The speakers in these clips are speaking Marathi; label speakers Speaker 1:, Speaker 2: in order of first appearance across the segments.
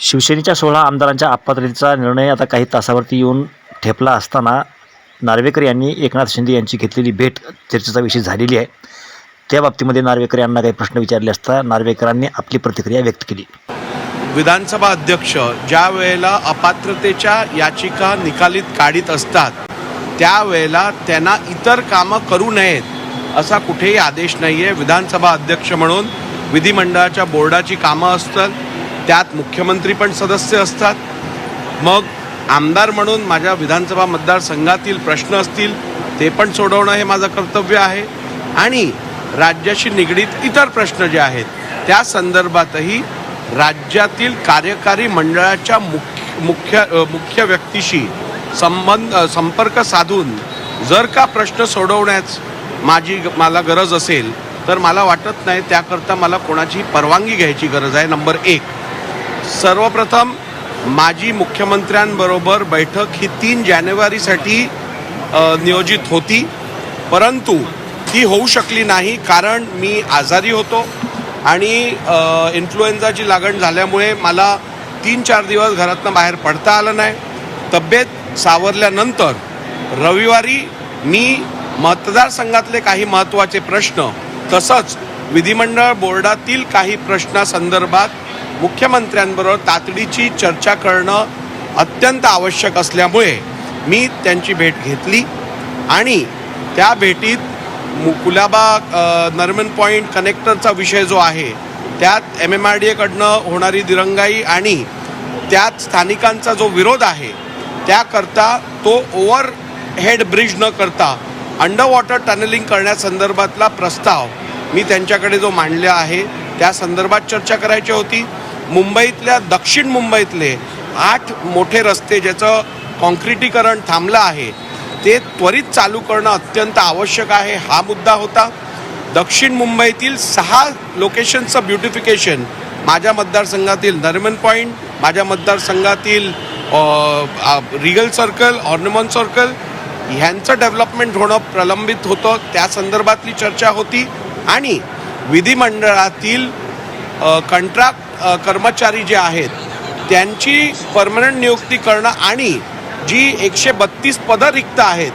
Speaker 1: शिवसेनेच्या सोळा आमदारांच्या अपात्रतेचा निर्णय आता काही तासावरती येऊन ठेपला असताना नार्वेकर यांनी एकनाथ शिंदे यांची घेतलेली भेट चर्चेचा विषय झालेली आहे. त्या बाबतीमध्ये नार्वेकर यांना काही प्रश्न विचारले असता नार्वेकरांनी आपली प्रतिक्रिया व्यक्त केली.
Speaker 2: विधानसभा अध्यक्ष ज्या वेळेला अपात्रतेच्या याचिका निकालीत काढीत असतात त्यावेळेला त्यांना इतर कामं करू नयेत असा कुठेही आदेश नाही आहे विधानसभा अध्यक्ष म्हणून विधिमंडळाच्या बोर्डाची कामं असतात त्यात मुख्यमंत्री पण सदस्य असतात. मग आमदार म्हणून माझ्या विधानसभा मतदारसंघातील प्रश्न असतील ते पण सोडवणं हे माझं कर्तव्य आहे. आणि राज्याशी निगडीत इतर प्रश्न जे आहेत त्या संदर्भातही राज्यातील कार्यकारी मंडळाच्या मुख्य मुख्य मुख्य व्यक्तीशी संबंध संपर्क साधून जर का प्रश्न सोडवण्यास माझी मला गरज असेल तर मला वाटत नाही त्याकरता मला कोणाची परवानगी घ्यायची गरज आहे. नंबर एक. सर्वप्रथम माझी मुख्यमंत्र्यांबरोबर बैठक ही तीन जानेवारीसाठी नियोजित होती. परंतु ती होऊ शकली नाही कारण मी आजारी होतो आणि इन्फ्लुएन्झाची लागण झाल्यामुळे मला तीन चार दिवस घरातनं बाहेर पडता आलं नाही. तब्येत सावरल्यानंतर रविवारी मी मतदारसंघातले काही महत्त्वाचे प्रश्न तसंच विधिमंडळ बोर्डातील काही प्रश्नासंदर्भात मुख्यमंत्र्यांबरोबर तातडीची चर्चा करणं अत्यंत आवश्यक असल्यामुळे मी त्यांची भेट घेतली. आणि त्या भेटीत मु- कुलाबा नर्मन पॉईंट कनेक्टरचा विषय जो आहे त्यात एम एम आर डी एकडनं होणारी दिरंगाई आणि त्यात स्थानिकांचा जो विरोध आहे त्याकरता तो ओव्हर हेड ब्रिज न करता अंडर वॉटर टनलिंग करण्यासंदर्भातला प्रस्ताव मी त्यांच्याकडे जो मांडला आहे त्या संदर्भात चर्चा करायची होती. मुंबईतल्या दक्षिण मुंबईतले आठ मोठे रस्ते ज्याचं कॉन्क्रिटीकरण थांबलं आहे ते त्वरित चालू करणं अत्यंत आवश्यक आहे. हा मुद्दा होता. दक्षिण मुंबईतील सहा लोकेशनचं ब्युटिफिकेशन माझ्या मतदारसंघातील नरिमन पॉईंट माझ्या मतदारसंघातील रिगल सर्कल ऑर्नमन सर्कल ह्यांचं डेव्हलपमेंट होणं प्रलंबित होतं. त्या संदर्भातली चर्चा होती. आणि विधिमंडळातील कंट्राक्ट कर्मचारी जे आहेत त्यांची परमनंट नियुक्ती करणं आणि जी एकशे बत्तीस पदं रिक्त आहेत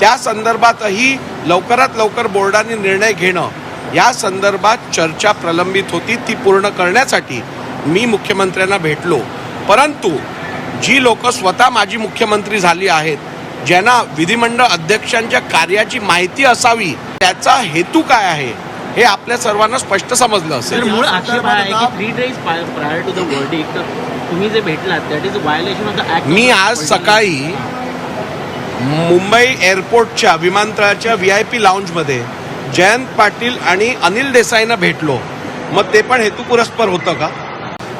Speaker 2: त्या संदर्भातही लवकरात लवकर बोर्डाने निर्णय घेणं या संदर्भात चर्चा प्रलंबित होती ती पूर्ण करण्यासाठी मी मुख्यमंत्र्यांना भेटलो. परंतु जी लोक स्वतः माजी मुख्यमंत्री झाली आहेत ज्यांना विधिमंडळ अध्यक्षांच्या कार्याची माहिती असावी त्याचा हेतू काय आहे? हे आपल्या सर्वांना स्पष्ट समजलं असेल.
Speaker 3: मूळ आक्षेप आहे की three days prior to the verdict तुम्ही जे भेटलात that is violation of the act
Speaker 2: मी आज सकाळी मुंबई एअरपोर्टच्या विमानतळाच्या व्ही आय पी लाऊंजमध्ये जयंत पाटील आणि अनिल देसाईंना भेटलो. मग ते पण हेतुपुरस्पर होतं का?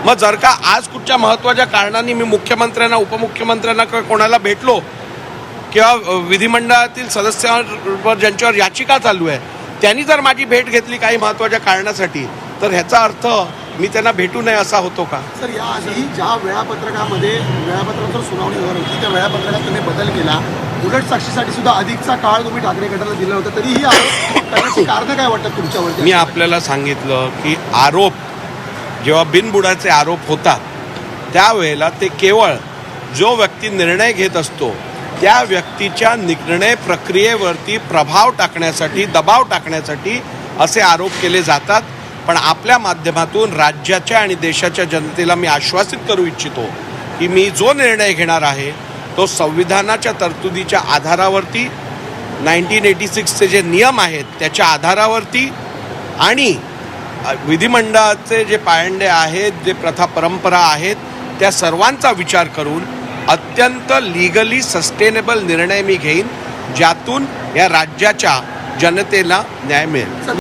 Speaker 2: मग जर का आज कुठच्या महत्त्वाच्या कारणाने मी मुख्यमंत्र्यांना उपमुख्यमंत्र्यांना किंवा कोणाला भेटलो किंवा विधिमंडळातील सदस्यांवर ज्यांच्यावर याचिका चालू आहे त्यांनी जर माझी भेट घेतली काही महत्त्वाच्या कारणासाठी तर ह्याचा अर्थ मी त्यांना भेटू नये असा होतो का?
Speaker 4: सर याआधी ज्या वेळापत्रकामध्ये वेळापत्रकावर सुनावणी होणार होती त्या वेळापत्रकात तुम्ही बदल केला. उलट साक्षीसाठी सुद्धा अधिकचा काळ तुम्ही ठाकरे गटाला दिला होता तरीही आरोप कारणं काय वाटतात तुमच्यावरती?
Speaker 2: मी आपल्याला सांगितलं की आरोप जेव्हा बिनबुडाचे आरोप होतात त्यावेळेला ते केवळ जो व्यक्ती निर्णय घेत असतो त्या व्यक्तीच्या निर्णय प्रक्रियेवरती प्रभाव टाकण्यासाठी दबाव टाकण्यासाठी असे आरोप केले जातात. पण आपल्या माध्यमातून राज्याच्या आणि देशाच्या जनतेला मी आश्वासित करू इच्छितो की मी जो निर्णय घेणार आहे तो संविधानाच्या तरतुदीच्या आधारावरती नाईन्टीन एटी सिक्सचे जे नियम आहेत त्याच्या आधारावरती आणि विधिमंडळाचे जे पायंडे आहेत जे प्रथा परंपरा आहेत त्या सर्वांचा विचार करून अत्यंत लिगली सस्टेनेबल निर्णय मी घेईन ज्यातून या राज्याच्या जनतेला न्याय मिळेल.